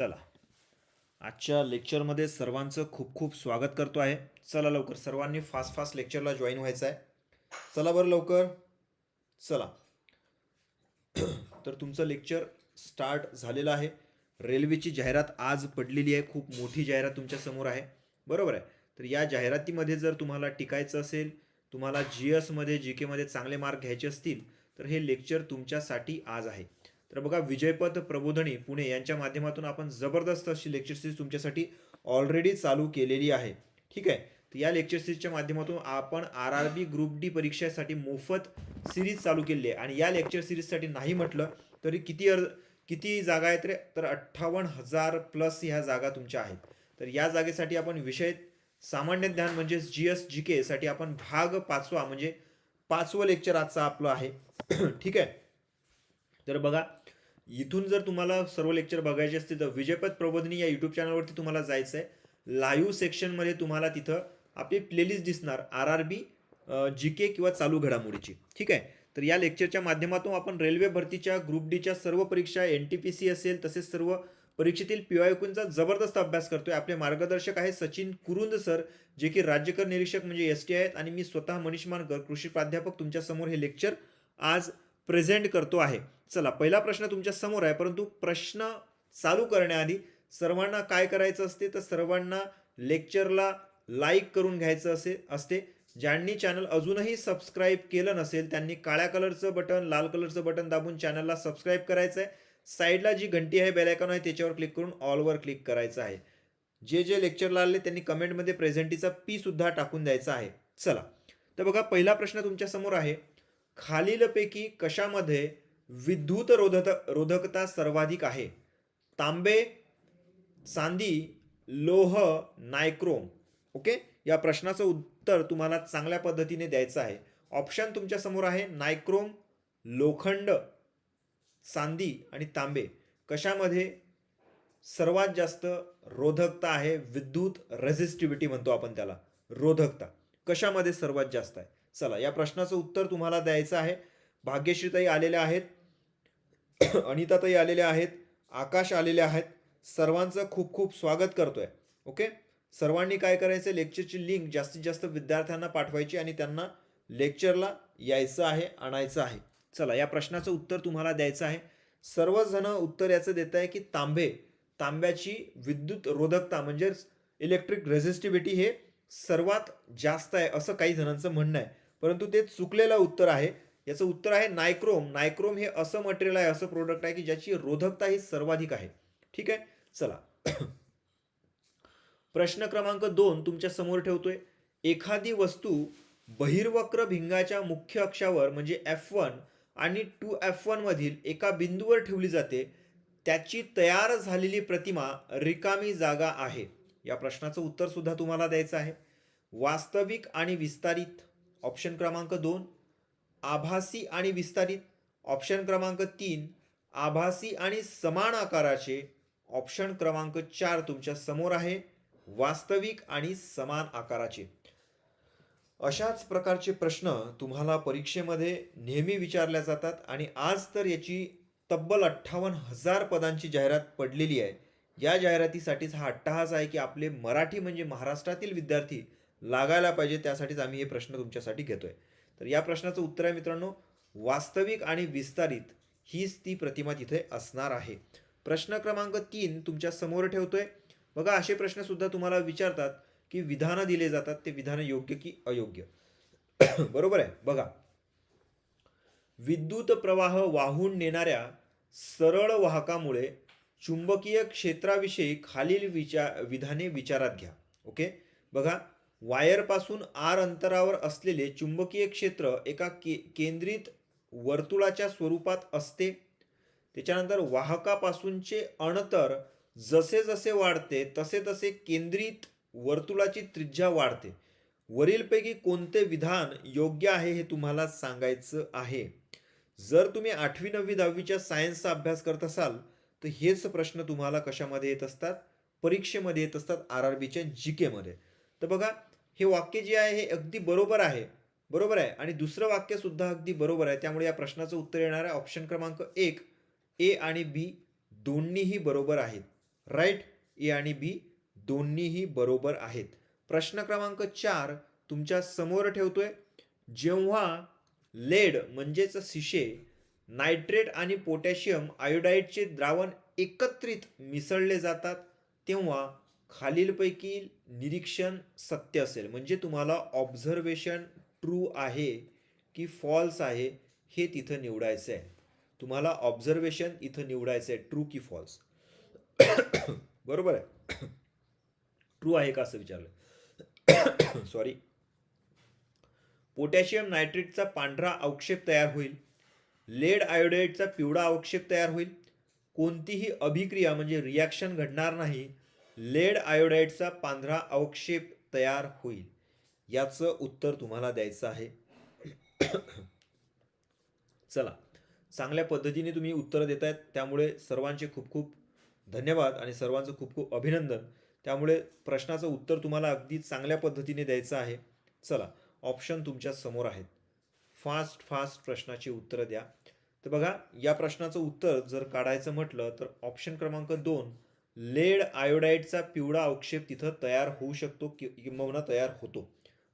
चला. आजच्या लेक्चरमध्ये सर्वांचं खूप खूप स्वागत करतो आहे. चला लवकर सर्वांनी फास्ट फास्ट लेक्चरला जॉईन व्हायचं आहे. चला बरं लवकर. चला. तर तुमचं लेक्चर स्टार्ट झालेलं आहे. रेल्वेची जाहिरात आज पडलेली आहे. खूप मोठी जाहिरात तुमच्यासमोर आहे. बरोबर आहे? तर या जाहिरातीमध्ये जर तुम्हाला टिकायचं असेल तुम्हाला जी एसमध्ये जी केमध्ये चांगले मार्क घ्यायचे असतील तर हे लेक्चर तुमच्यासाठी आज आहे. तर बघा विजयपथ प्रबोधनी पुणे यांच्या माध्यमातून आपण जबरदस्त अशी लेक्चर सिरीज तुमच्यासाठी ऑलरेडी चालू केलेली आहे. ठीक आहे? तर या लेक्चर सिरीजच्या माध्यमातून आपण R R B group D परीक्षेसाठी मोफत सिरीज चालू केली आहे. आणि या लेक्चर सिरीजसाठी नाही म्हटलं तरी किती अर्ज किती जागा आहेत रे? तर अठ्ठावन्न हजार प्लस ह्या जागा तुमच्या आहेत. तर या जागेसाठी आपण विषय सामान्य ज्ञान म्हणजेच जी एस जी के साठी आपण भाग पाचवा म्हणजे पाचवं लेक्चर आजचा आपलं आहे. ठीक आहे? तर बघा इथून जर तुम्हाला सर्व लेक्चर बघायचे असतील तर विजयपद प्रबोधिनी या यूट्यूब चॅनलवरती तुम्हाला जायचं आहे लाईव्ह सेक्शनमध्ये तुम्हाला तिथं आपली प्लेलिस्ट दिसणार आर आर बी जी के किंवा चालू घडामोडीची. ठीक आहे? तर या लेक्चरच्या माध्यमातून आपण रेल्वे भरतीच्या ग्रुप डीच्या सर्व परीक्षा एन टी पी सी असेल तसेच सर्व परीक्षेतील पी आय क्यूंचा जबरदस्त अभ्यास करतोय. आपले मार्गदर्शक आहे सचिन कुरुंद सर जे की राज्यकर निरीक्षक म्हणजे एस टी आहेत. आणि मी स्वतः मनीष मानकर कृषी प्राध्यापक तुमच्यासमोर हे लेक्चर आज प्रेझेंट करतो आहे. चला पहिला प्रश्न तुमच्यासमोर आहे परंतु प्रश्न चालू करण्याआधी सर्वांना काय करायचं असते? तर सर्वांना लेक्चरला लाईक करून घ्यायचं असे असते. ज्यांनी चॅनल अजूनही सबस्क्राईब केलं नसेल त्यांनी काळ्या कलरचं बटन लाल कलरचं बटन दाबून चॅनलला सबस्क्राईब करायचं आहे साईडला जी घंटी आहे बेलायकॉन आहे त्याच्यावर क्लिक करून ऑलवर क्लिक करायचं आहे. जे जे लेक्चरला आले त्यांनी कमेंटमध्ये प्रेझेंटीचा पी सुद्धा टाकून द्यायचा आहे. चला. तर बघा पहिला प्रश्न तुमच्यासमोर आहे. खालीलपैकी कशामध्ये विद्युत रोधक रोधकता सर्वाधिक आहे? तांबे चांदी लोह नायक्रोम. ओके? या प्रश्नाचं उत्तर तुम्हाला चांगल्या पद्धतीने द्यायचं आहे. ऑप्शन तुमच्यासमोर आहे नायक्रोम लोखंड चांदी आणि तांबे. कशामध्ये सर्वात जास्त रोधकता आहे? विद्युत रेझिस्टिव्हिटी म्हणतो आपण त्याला. रोधकता. कशामध्ये सर्वात जास्त आहे? चला या प्रश्नाचं उत्तर तुम्हाला द्यायचं आहे. भाग्यश्रीताई आलेल्या आहेत. अनिताताई आलेल्या आहेत. आकाश आलेले आहेत. सर्वांचं खूप खूप स्वागत करतोय. ओके? सर्वांनी काय करायचं? लेक्चरची लिंक जास्तीत जास्त विद्यार्थ्यांना पाठवायची आणि त्यांना लेक्चरला यायचं आहे आणायचं आहे. चला या प्रश्नाचं उत्तर तुम्हाला द्यायचं आहे. सर्वजण उत्तर याचं देत आहे की तांबे तांब्याची विद्युत रोधकता म्हणजेच इलेक्ट्रिक रेझिस्टिव्हिटी हे सर्वात जास्त आहे असं काही जणांचं म्हणणं आहे. परंतु ते चुकलेलं उत्तर आहे. याचं उत्तर आहे नायक्रोम. नायक्रोम हे असं मटेरियल आहे असं प्रोडक्ट आहे की ज्याची रोधकता ही सर्वाधिक आहे. ठीक आहे? चला. प्रश्न क्रमांक दोन तुमच्यासमोर ठेवतोय. एखादी वस्तू बहिर्वक्र भिंगाच्या मुख्य अक्षावर म्हणजे एफ वन आणि टू एफ वनमधील एका बिंदूवर ठेवली जाते त्याची तयार झालेली प्रतिमा रिकामी जागा आहे. या प्रश्नाचं उत्तर सुद्धा तुम्हाला द्यायचं आहे. वास्तविक आणि विस्तारित. ऑप्शन क्रमांक दोन आभासी आणि विस्तारित. ऑप्शन क्रमांक तीन आभासी आणि समान आकाराचे. ऑप्शन क्रमांक चार तुमच्यासमोर आहे वास्तविक आणि समान आकाराचे. अशाच प्रकारचे प्रश्न तुम्हाला परीक्षेमध्ये नेहमी विचारल्या जातात आणि आज तर याची तब्बल अठ्ठावन्न हजार पदांची जाहिरात पडलेली आहे. या जाहिरातीसाठीच हा अट्टहास आहे की आपले मराठी म्हणजे महाराष्ट्रातील विद्यार्थी लागायला पाहिजे त्यासाठीच आम्ही हे प्रश्न तुमच्यासाठी घेतो आहे तर या प्रश्नाचं उत्तर आहे मित्रांनो वास्तविक आणि विस्तारित हीच ती प्रतिमा तिथे असणार आहे. प्रश्न क्रमांक तीन तुमच्यासमोर ठेवतोय. बघा असे प्रश्नसुद्धा तुम्हाला विचारतात की विधानं दिले जातात ते विधानं योग्य की अयोग्य? बरोबर आहे? बघा. विद्युत प्रवाह वाहून नेणाऱ्या सरळ वाहकामुळे चुंबकीय क्षेत्राविषयी खालील विचार विधाने विचारात घ्या. ओके? बघा वायरपासून आर अंतरावर असलेले चुंबकीय क्षेत्र एका के केंद्रित वर्तुळाच्या स्वरूपात असते. त्याच्यानंतर वाहकापासूनचे अणतर जसे जसे वाढते तसे तसे केंद्रित वर्तुळाची त्रिज्या वाढते. वरीलपैकी कोणते विधान योग्य आहे हे तुम्हाला सांगायचं आहे? जर तुम्ही आठवी नववी दहावीच्या सायन्सचा अभ्यास करत असाल तर हेच प्रश्न तुम्हाला कशामध्ये येत असतात? परीक्षेमध्ये येत असतात आर आर बीच्या जी केमध्ये तर बघा हे वाक्य जे आहे हे अगदी बरोबर आहे. बरोबर आहे? आणि दुसरं वाक्य सुद्धा अगदी बरोबर आहे. त्यामुळे या प्रश्नाचं उत्तर येणार आहे ऑप्शन क्रमांक एक. ए आणि बी दोन्हीही बरोबर आहेत. राईट ए आणि बी दोन्हीही बरोबर आहेत. प्रश्न क्रमांक चार तुमच्यासमोर ठेवतोय. जेव्हा लेड म्हणजेच शिशे नायट्रेट आणि पोटॅशियम आयोडाईडचे द्रावण एकत्रित मिसळले जातात तेव्हा खालीलपैकी निरीक्षण सत्य असेल. म्हणजे तुम्हाला ऑब्झर्वेशन ट्रू आहे की फॉल्स आहे हे तिथं निवडायचं आहे तुम्हाला ऑब्झर्वेशन इथं निवडायचं आहे ट्रू की फॉल्स बरोबर आहे? ट्रू आहे का असं विचारलं? सॉरी पोटॅशियम नायट्रेटचा पांढरा अवक्षेप तयार होईल. लेड आयोडाईडचा पिवळा अवक्षेप तयार होईल. कोणतीही अभिक्रिया म्हणजे रिॲक्शन घडणार नाही. लेड आयोडाईडचा पांढरा अवक्षेप तयार होईल. याचं उत्तर तुम्हाला द्यायचं आहे. चला. चांगल्या पद्धतीने तुम्ही उत्तरं देत आहेत त्यामुळे सर्वांचे खूप खूप धन्यवाद आणि सर्वांचं खूप खूप अभिनंदन. त्यामुळे प्रश्नाचं उत्तर तुम्हाला अगदी चांगल्या पद्धतीने द्यायचं आहे. चला. ऑप्शन तुमच्यासमोर आहेत. फास्ट फास्ट प्रश्नाची उत्तरं द्या. तर बघा या प्रश्नाचं उत्तर जर काढायचं म्हटलं तर ऑप्शन क्रमांक दोन लेड आयोडाईडचा पिवळा अवक्षेप तिथं तयार होऊ शकतो कि किंबहुना तयार होतो.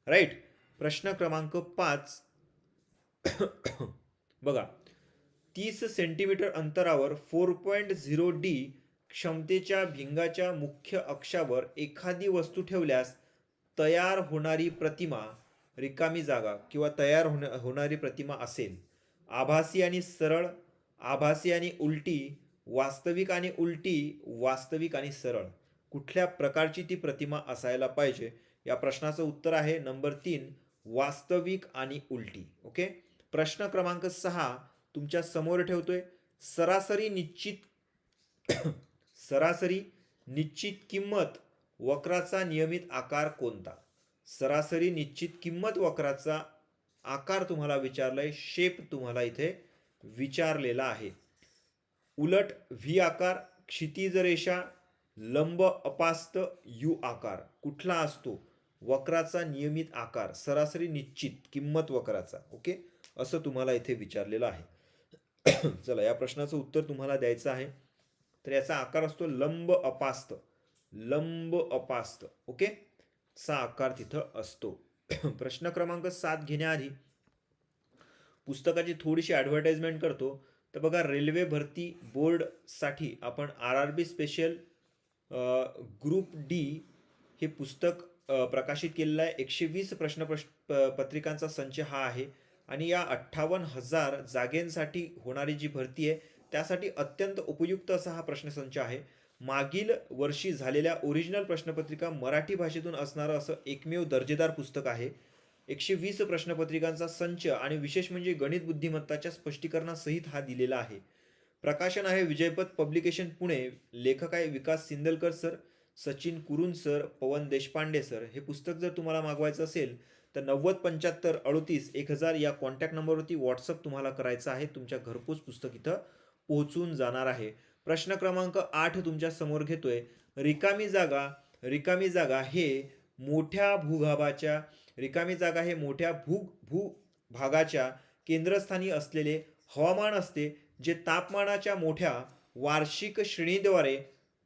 राईट प्रश्न क्रमांक पाच. बघा. तीस सेंटीमीटर अंतरावर फोर पॉईंट झिरो डी क्षमतेच्या भिंगाच्या मुख्य अक्षावर एखादी वस्तू ठेवल्यास तयार होणारी प्रतिमा रिकामी जागा किंवा तयार होण होणारी प्रतिमा असेल. आभासी आणि सरळ आभासी आणि उलटी वास्तविक आणि उलटी वास्तविक आणि सरळ. कुठल्या प्रकारची ती प्रतिमा असायला पाहिजे? या प्रश्नाचं उत्तर आहे नंबर तीन वास्तविक आणि उलटी. ओके? प्रश्न क्रमांक सहा तुमच्यासमोर ठेवतोय. सरासरी निश्चित सरासरी निश्चित किंमत वक्राचा नियमित आकार कोणता? सरासरी निश्चित किंमत वक्राचा आकार तुम्हाला विचारलाय शेप तुम्हाला इथे विचारलेला आहे. उलट व्ही आकार क्षितिज रेषा लंब अपास्त यू आकार. कुठला असतो? वक्राचा नियमित आकार. सरासरी निश्चित. किंमत वक्राचा. ओके? असं तुम्हाला इथे विचारलेलं आहे. चला या प्रश्नाचं उत्तर तुम्हाला द्यायचं आहे. तर याचा आकार असतो लंब अपास्त. लंब अपास्त. ओके? सा आकार तिथं असतो. प्रश्न क्रमांक सात घेण्याआधी पुस्तकाची थोडीशी ॲडव्हर्टाइजमेंट करतो. तर बघा रेल्वे भरती बोर्डसाठी आपण R R B special group D हे पुस्तक प्रकाशित केलेलं आहे. एकशे वीस प्रश्न प- पत्रिकांचा संच हा आहे. आणि या अठ्ठावन्न हजार जागेंसाठी होणारी जी भरती आहे त्यासाठी अत्यंत उपयुक्त असा हा प्रश्नसंच आहे. मागील वर्षी झालेल्या ओरिजिनल प्रश्नपत्रिका मराठी भाषेतून असणारं असं एकमेव दर्जेदार पुस्तक आहे. एकशे वीस प्रश्नपत्रिकांचा संच आणि विशेष म्हणजे गणित बुद्धिमत्ताच्या स्पष्टीकरणासहित हा दिलेला आहे. प्रकाशन आहे विजयपथ पब्लिकेशन पुणे. लेखक आहे Vikas Sindalkar sir Sachin Kurun sir Pavan Deshpande sir. हे पुस्तक जर तुम्हाला मागवायचं असेल तर नव्वद पंच्याहत्तर अडतीस एक हजार या कॉन्टॅक्ट नंबरवरती व्हॉट्सअप तुम्हाला करायचं आहे. तुमच्या घरपोच पुस्तक इथं पोहोचून जाणार आहे. प्रश्न क्रमांक आठ तुमच्यासमोर घेतोय. रिकामी जागा रिकामी जागा हे मोठ्या भूभागाच्या रिकामी जागा हे मोठ्या भू भूभागाच्या केंद्रस्थानी असलेले हवामान असते जे तापमानाच्या मोठ्या वार्षिक श्रेणीद्वारे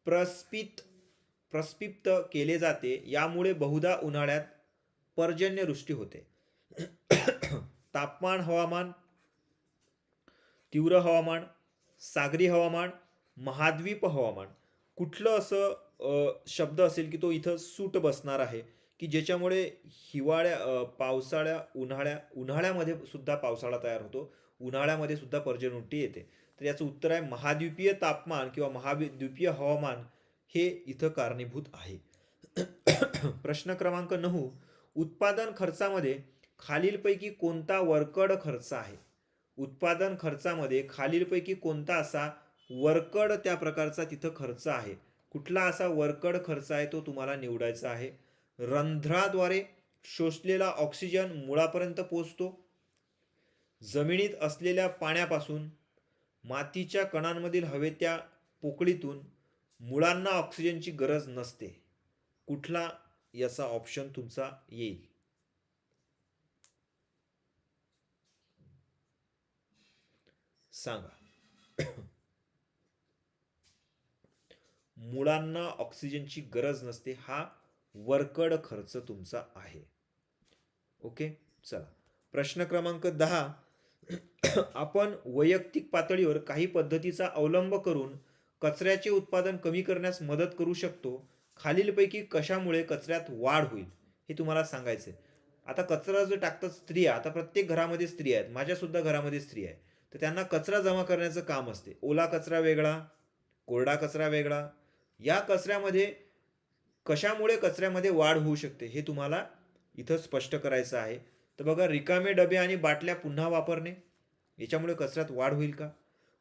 प्रस्पित प्रस्पिप्त केले जाते. यामुळे बहुधा उन्हाळ्यात पर्जन्यवृष्टी होते. तापमान हवामान तीव्र हवामान सागरी हवामान महाद्वीप हवामान. कुठलं असं शब्द असेल की तो इथं सूट बसणार आहे? की ज्याच्यामुळे हिवाळ्या पावसाळ्या उन्हाळ्या उन्हाळ्यामध्ये सुद्धा पावसाळा तयार होतो. उन्हाळ्यामध्ये सुद्धा पर्जन्यवृष्टी येते. तर याचं उत्तर आहे महाद्वीपीय तापमान किंवा महाद्वीपीय हवामान हे इथं कारणीभूत आहे. प्रश्न क्रमांक नऊ उत्पादन खर्चामध्ये खालीलपैकी कोणता वरकड खर्च आहे? उत्पादन खर्चामध्ये खालीलपैकी कोणता असा वरकड त्या प्रकारचा तिथं खर्च आहे? कुठला असा वरकड खर्च आहे तो तुम्हाला निवडायचा आहे? रंध्राद्वारे शोषलेला ऑक्सिजन मुळापर्यंत पोचतो जमिनीत असलेल्या पाण्यापासून मातीच्या कणांमधील हवेत्या पोकळीतून मुळांना ऑक्सिजनची गरज नसते. कुठला याचा ऑप्शन तुमचा येईल. सांगा. मुळांना ऑक्सिजनची गरज नसते हा वरकड खर्च तुमचा आहे. ओके? चला. प्रश्न क्रमांक दहा. आपण वैयक्तिक पातळीवर काही पद्धतीचा अवलंब करून कचऱ्याचे उत्पादन कमी करण्यास मदत करू शकतो. खालीलपैकी कशामुळे कचऱ्यात वाढ होईल हे तुम्हाला सांगायचं आहे आता कचरा जो टाकतात स्त्रिया आता प्रत्येक घरामध्ये स्त्रिया आहेत. माझ्यासुद्धा घरामध्ये स्त्री आहे तर त्यांना कचरा जमा करण्याचं काम असते. ओला कचरा वेगळा कोरडा कचरा वेगळा. या कचऱ्यामध्ये कशामुळे कचऱ्यामध्ये वाढ होऊ शकते हे तुम्हाला इथं स्पष्ट करायचं आहे. तर बघा रिकामे डबे आणि बाटल्या पुन्हा वापरणे याच्यामुळे कचऱ्यात वाढ होईल का?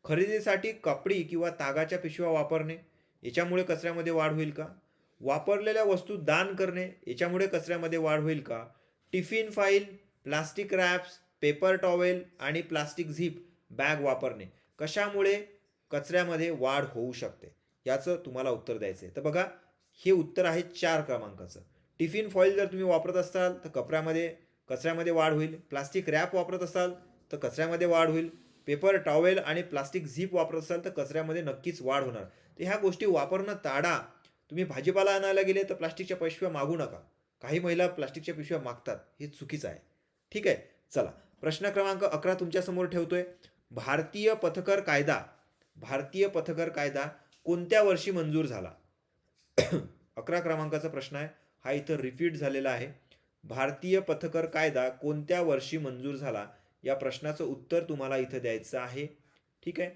खरेदीसाठी कपडी किंवा तागाच्या पिशव्या वापरणे याच्यामुळे कचऱ्यामध्ये वाढ होईल का? वापरलेल्या वस्तू दान करणे याच्यामुळे कचऱ्यामध्ये वाढ होईल का? Tin foil plastic wraps paper towel आणि प्लास्टिक झीप बॅग वापरणे कशामुळे कचऱ्यामध्ये वाढ होऊ शकते? याचं तुम्हाला उत्तर द्यायचं आहे तर बघा हे उत्तर आहे चार क्रमांकाचं. टिफिन फॉईल जर तुम्ही वापरत असाल तर कपड्यामध्ये कचऱ्यामध्ये वाढ होईल. प्लास्टिक रॅप वापरत असाल तर कचऱ्यामध्ये वाढ होईल. पेपर टॉवेल आणि प्लास्टिक झीप वापरत असाल तर कचऱ्यामध्ये नक्कीच वाढ होणार. तर ह्या गोष्टी वापरणं टाळा तुम्ही भाजीपाला आणायला गेले तर प्लास्टिकच्या पिशव्या मागू नका. काही महिला प्लास्टिकच्या पिशव्या मागतात. हे चुकीचं आहे. ठीक आहे? चला. प्रश्न क्रमांक अकरा तुमच्यासमोर ठेवतोय. भारतीय पथकर कायदा. भारतीय पथकर कायदा कोणत्या वर्षी मंजूर झाला? अकरा क्रमांकाचा प्रश्न आहे. हा इथं रिपीट झालेला आहे. भारतीय पथकर कायदा कोणत्या वर्षी मंजूर झाला? या प्रश्नाचं उत्तर तुम्हाला इथं द्यायचं आहे. ठीक आहे?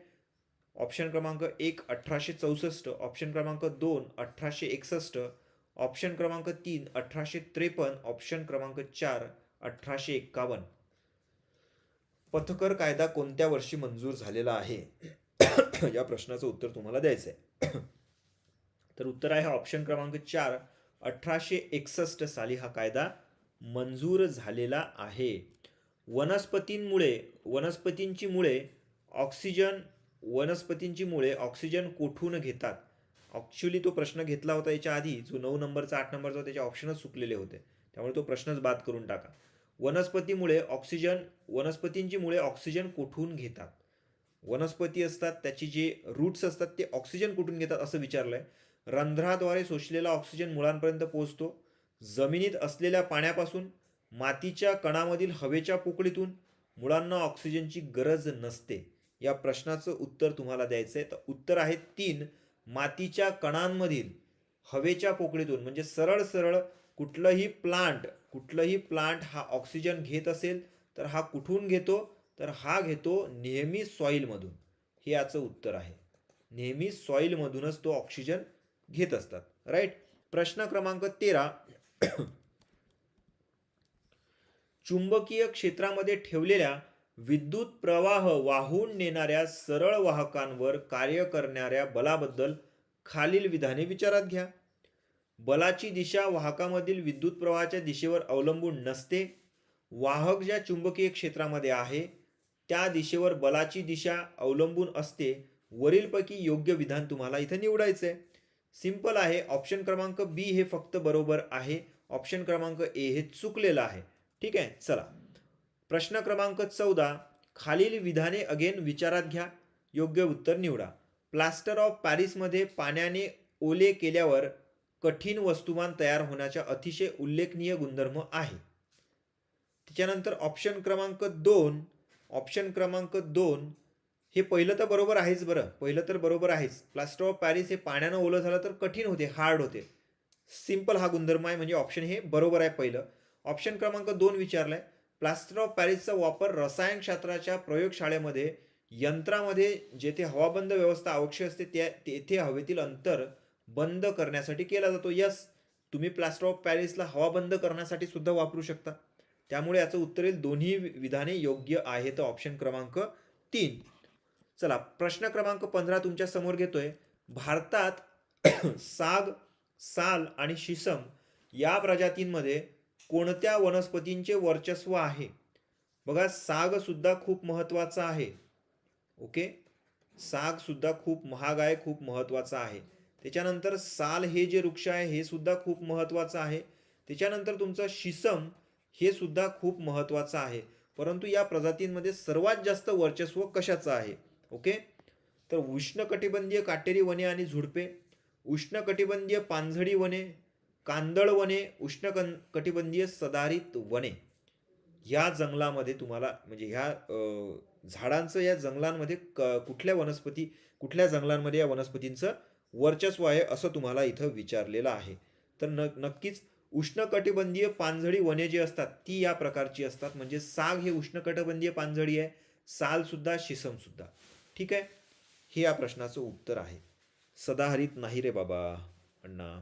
ऑप्शन क्रमांक एक अठराशे चौसष्ट. ऑप्शन क्रमांक दोन अठराशे एकसष्ट. ऑप्शन क्रमांक तीन अठराशे त्रेपन्न. ऑप्शन क्रमांक चार अठराशे एक्कावन्न. पथकर कायदा कोणत्या वर्षी मंजूर झालेला आहे? या प्रश्नाचं उत्तर तुम्हाला द्यायचं आहे तर उत्तर आहे ऑप्शन क्रमांक चार. अठराशे एकसष्ट साली हा कायदा मंजूर झालेला आहे. वनस्पतींमुळे वनस्पतींची मुळे ऑक्सिजन वनस्पतींची मुळे ऑक्सिजन कोठून घेतात? ॲक्च्युली तो प्रश्न घेतला होता याच्या आधी जो नऊ नंबरचा आठ नंबरचा त्याचे ऑप्शनच चुकलेले होते. त्यामुळे तो प्रश्नच बाद करून टाका. वनस्पतीमुळे ऑक्सिजन वनस्पतींची मुळे ऑक्सिजन कोठून घेतात? वनस्पती असतात त्याची जे रूट्स असतात ते ऑक्सिजन कुठून घेतात असं विचारलं आहे रंध्राद्वारे शोषलेला ऑक्सिजन मुळांपर्यंत पोहोचतो. जमिनीत असलेल्या पाण्यापासून मातीच्या कणामधील हवेच्या पोकळीतून मुळांना ऑक्सिजनची गरज नसते. या प्रश्नाचं उत्तर तुम्हाला द्यायचं आहे तर उत्तर आहे तीन. मातीच्या कणांमधील हवेच्या पोकळीतून म्हणजे सरळ सरळ कुठलंही प्लांट कुठलंही प्लांट हा ऑक्सिजन घेत असेल तर हा कुठून घेतो? तर हा घेतो नेहमी सॉईलमधून हे याचं उत्तर आहे. नेहमी सॉईलमधूनच तो ऑक्सिजन घेत असतात राईट प्रश्न क्रमांक तेरा चुंबकीय क्षेत्रामध्ये ठेवलेल्या विद्युत प्रवाह वाहून नेणाऱ्या सरळ वाहकांवर कार्य करणाऱ्या बलाबद्दल खालील विधाने विचारात घ्या. बलाची दिशा वाहकामधील विद्युत प्रवाहाच्या दिशेवर अवलंबून नसते. वाहक ज्या चुंबकीय क्षेत्रामध्ये आहे त्या दिशेवर बलाची दिशा अवलंबून असते. वरीलपैकी योग्य विधान तुम्हाला इथं निवडायचं आहे सिंपल आहे. ऑप्शन क्रमांक बी हे फक्त बरोबर आहे. ऑप्शन क्रमांक ए हे चुकलेलं आहे. ठीक आहे? चला. प्रश्न क्रमांक चौदा. खालील विधाने अगेन विचारात घ्या. योग्य उत्तर निवडा. प्लास्टर ऑफ पॅरिसमध्ये पाण्याने ओले केल्यावर कठीण वस्तुमान तयार होण्याचा अतिशय उल्लेखनीय गुणधर्म आहे. त्याच्यानंतर ऑप्शन क्रमांक दोन. ऑप्शन क्रमांक दोन. हे पहिलं तर बरोबर आहेच बरं. पहिलं तर बरोबर आहेच. प्लास्टर ऑफ पॅरिस हे पाण्यानं ओलं झालं तर कठीण होते हार्ड होते. सिंपल हा गुणधर्म आहे म्हणजे ऑप्शन हे बरोबर आहे पहिलं. ऑप्शन क्रमांक दोन विचारलाय. प्लास्टर ऑफ पॅरिसचा वापर रसायनशास्त्राच्या प्रयोगशाळेमध्ये यंत्रामध्ये जेथे हवाबंद व्यवस्था आवश्यक असते त्या तेथे हवेतील अंतर बंद करण्यासाठी केला जातो. यस तुम्ही प्लास्टर ऑफ पॅरिसला हवा बंद करण्यासाठी सुद्धा वापरू शकता. त्यामुळे याचं उत्तरेल दोन्ही विधाने योग्य आहेत ऑप्शन क्रमांक तीन. चला प्रश्न क्रमांक पंधरा तुमच्यासमोर घेतोय. भारतात साग साल आणि शिसम या प्रजातींमध्ये कोणत्या वनस्पतींचे वर्चस्व आहे? बघा साग सुद्धा खूप महत्त्वाचा आहे. ओके? साग सुद्धा खूप महाग आहे खूप महत्त्वाचा आहे. त्याच्यानंतर साल हे जे वृक्ष आहे हे सुद्धा खूप महत्वाचं आहे. त्याच्यानंतर तुमचं शिसम हे सुद्धा खूप महत्वाचं आहे. परंतु या प्रजातींमध्ये सर्वात जास्त वर्चस्व कशाचं आहे? ओके? तर उष्णकटिबंधीय काटेरी वने आणि झुडपे उष्णकटिबंधीय पानझडी वने कांदळ वने उष्ण कटिबंधीय सदाहरित वने. या जंगलामध्ये तुम्हाला म्हणजे ह्या झाडांचं या जंगलांमध्ये क कुठल्या वनस्पती कुठल्या जंगलांमध्ये या वनस्पतींचं वर्चस्व आहे असं तुम्हाला इथं विचारलेलं आहे. तर न नक्कीच उष्णकटिबंधीय पानझडी वने जी असतात ती या प्रकारची असतात. म्हणजे साग हे उष्णकटिबंधीय पानझडी आहे सालसुद्धा शिसमसुद्धा ठीक आहे? हे या प्रश्नाचं उत्तर आहे. सदाहरित नाही रे बाबा अण्णा.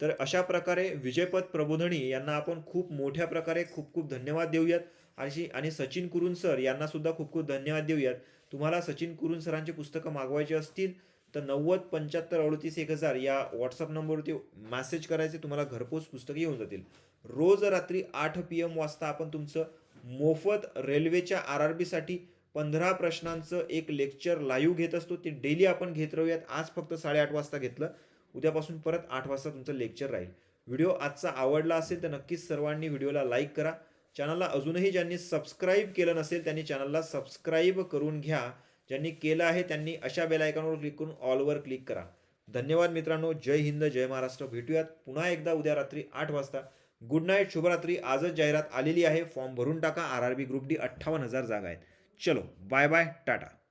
तर अशा प्रकारे विजयपद प्रबोधनी यांना आपण खूप मोठ्या प्रकारे खूप खूप धन्यवाद देऊयात. अशी आणि सचिन कुरुन सर यांनासुद्धा खूप खूप धन्यवाद देऊयात. तुम्हाला सचिन कुरुन सरांची पुस्तकं मागवायची असतील तर नव्वद पंच्याहत्तर अडतीस एक हजार या व्हॉट्सअप नंबरवरती मॅसेज करायचे तुम्हाला घरपोच पुस्तकं येऊन जातील. रोज रात्री आठ पी एम वाजता आपण तुमचं मोफत रेल्वेच्या आर आर बीसाठी पंधरा प्रश्नांचं एक लेक्चर लाईव्ह घेत असतो. ते डेली आपण घेत राहूयात. आज फक्त साडेआठ वाजता घेतलं. उद्यापासून परत आठ वाजता तुमचं लेक्चर राहील. व्हिडिओ आजचा आवडला असेल तर नक्कीच सर्वांनी व्हिडिओला लाईक करा. चॅनलला अजूनही ज्यांनी सबस्क्राईब केलं नसेल त्यांनी चॅनलला सबस्क्राईब करून घ्या. ज्यांनी केलं आहे त्यांनी अशा बेल आयकॉनवर क्लिक करून ऑलवर क्लिक करा. धन्यवाद मित्रांनो. जय हिंद जय महाराष्ट्र. भेटूयात पुन्हा एकदा उद्या रात्री आठ वाजता. गुड नाईट शुभरात्री. आजच जाहिरात आलेली आहे. फॉर्म भरून टाका. R R B group D अठ्ठावन्न हजार जागा आहेत. चलो बाय बाय टाटा.